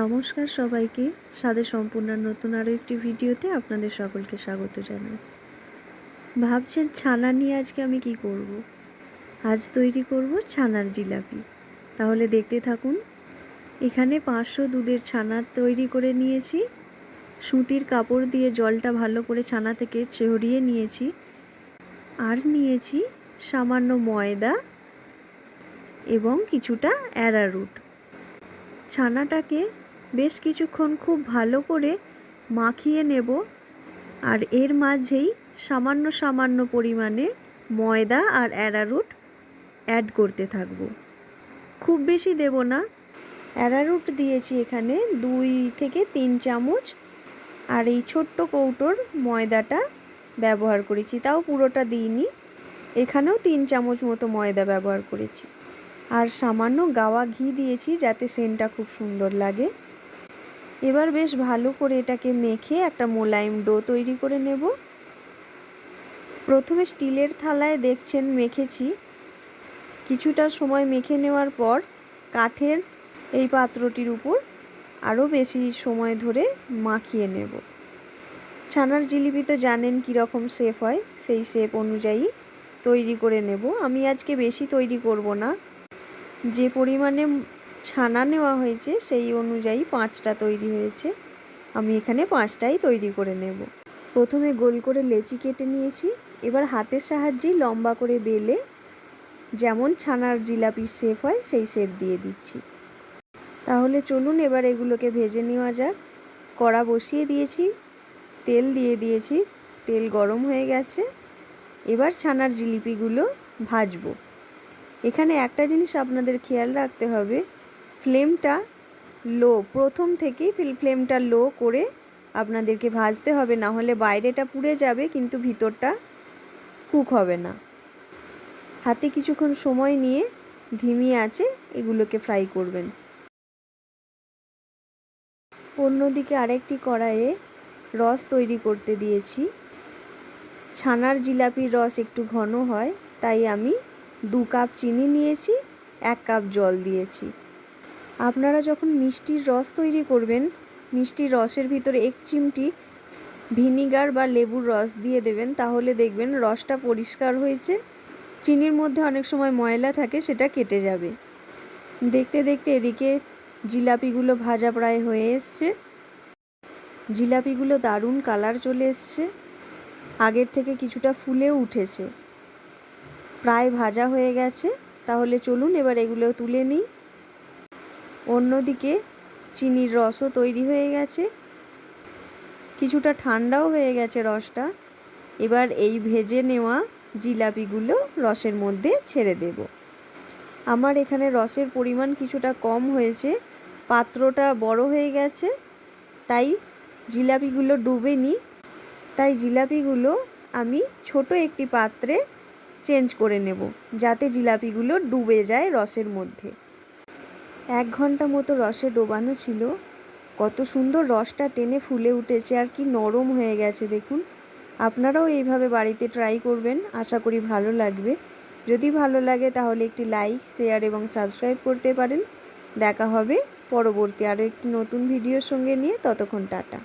নমস্কার সবাইকে। স্বাদে সম্পূর্ণ নতুন আরও একটি ভিডিওতে আপনাদের সকলকে স্বাগত জানাই। ভাবছেন ছানা নিয়ে আজকে আমি কি করব। আজ তৈরি করব ছানার জিলাপি। তাহলে দেখতে থাকুন, এখানে পাঁচশো দুধের ছানা তৈরি করে নিয়েছি। সুতির কাপড় দিয়ে জলটা ভালো করে ছানা থেকে ছড়িয়ে নিয়েছি। আর নিয়েছি সামান্য ময়দা এবং কিছুটা অ্যারারুট। ছানাটাকে বেশ কিছুক্ষণ খুব ভালো করে মাখিয়ে নেব আর এর মাঝেই সামান্য সামান্য পরিমাণে ময়দা আর অ্যারারুট অ্যাড করতে থাকব। খুব বেশি দেব না। অ্যারারুট দিয়েছি এখানে দুই থেকে তিন চামচ আর এই ছোট্ট কৌটোর ময়দাটা ব্যবহার করেছি, তাও পুরোটা দিইনি। এখানেও তিন চামচ মতো ময়দা ব্যবহার করেছি। আর সামান্য গাওয়া ঘি দিয়েছি যাতে সেন্টটা খুব সুন্দর লাগে। এবার বেশ ভালো করে এটাকে মেখে একটা মোলায়েম ডো তৈরি করে নেব। প্রথমে স্টিলের থালায় দেখছেন মেখেছি। কিছুটা সময় মেখে নেওয়ার পর কাঠের এই পাত্রটির উপর আরও বেশি সময় ধরে মাখিয়ে নেব। ছানার জিলিপি তো জানেন কীরকম শেপ হয়, সেই শেপ অনুযায়ী তৈরি করে নেব। আমি আজকে বেশি তৈরি করব না। যে পরিমাণে ছানা নেওয়া হয়েছে, সেই অনুযায়ী পাঁচটা তৈরি হয়েছে। আমি এখানে পাঁচটাই তৈরি করে নেব। প্রথমে গোল করে লেচি কেটে নিয়েছি। এবার হাতের সাহায্যেই লম্বা করে বেলে যেমন ছানার জিলাপির শেপ হয়, সেই শেপ দিয়ে দিচ্ছি। তাহলে চলুন এবার এগুলোকে ভেজে নেওয়া যাক। কড়া বসিয়ে দিয়েছি, তেল দিয়ে দিয়েছি, তেল গরম হয়ে গেছে। এবার ছানার জিলিপিগুলো ভাজবো। এখানে একটা জিনিস আপনাদের খেয়াল রাখতে হবে ফ্লেমটা লো, প্রথম থেকেই ফ্লেমটা লো করে আপনাদেরকে ভাজতে হবে, না হলে বাইরেটা পুড়ে যাবে, কিন্তু ভিতরটা কুক হবে না। হাতে কিছুক্ষণ সময় নিয়ে ধিমি আছে, এগুলোকে ফ্রাই করবেন। অন্যদিকে আরেকটি কড়াইয়ে রস তৈরি করতে দিয়েছি। ছানার জিলাপির রস একটু ঘন হয়, তাই আমি দু কাপ চিনি নিয়েছি, এক কাপ জল দিয়েছি। আপনারা যখন মিষ্টির রস তৈরি করবেন, মিষ্টির রসের ভিতরে এক চিমটি ভিনিগার বা লেবুর রস দিয়ে দেবেন, তাহলে দেখবেন রসটা পরিষ্কার হয়েছে। চিনির মধ্যে অনেক সময় ময়লা থাকে, সেটা কেটে যাবে। দেখতে দেখতে এদিকে জিলাপিগুলো ভাজা প্রায় হয়ে এসছে। জিলাপিগুলো দারুণ কালার চলে এসছে। আগের থেকে কিছুটা ফুলেও উঠেছে। প্রায় ভাজা হয়ে গেছে। তাহলে চলুন এবার এগুলো তুলে নিই। অন্যদিকে চিনির রসও তৈরি হয়ে গেছে। কিছুটা ঠান্ডাও হয়ে গেছে রসটা। এবার এই ভেজে নেওয়া জিলাপিগুলো রসের মধ্যে ছেড়ে দেব। আমার এখানে রসের পরিমাণ কিছুটা কম হয়েছে, পাত্রটা বড় হয়ে গেছে, তাই জিলাপিগুলো ডুবেনি। তাই জিলাপিগুলো আমি ছোট একটি পাত্রে চেঞ্জ করে নেব, যাতে জিলাপিগুলো ডুবে যায় রসের মধ্যে। এক ঘণ্টা মতো রসে ডোবানো ছিল। কত সুন্দর রসটা টেনে ফুলে উঠেছে আর কি নরম হয়ে গেছে, দেখুন। আপনারাও এইভাবে বাড়িতে ট্রাই করবেন, আশা করি ভালো লাগবে। যদি ভালো লাগে তাহলে একটি লাইক শেয়ার এবং সাবস্ক্রাইব করতে পারেন। দেখা হবে পরবর্তী আরও একটি নতুন ভিডিওর সঙ্গে নিয়ে, ততক্ষণ টাটা।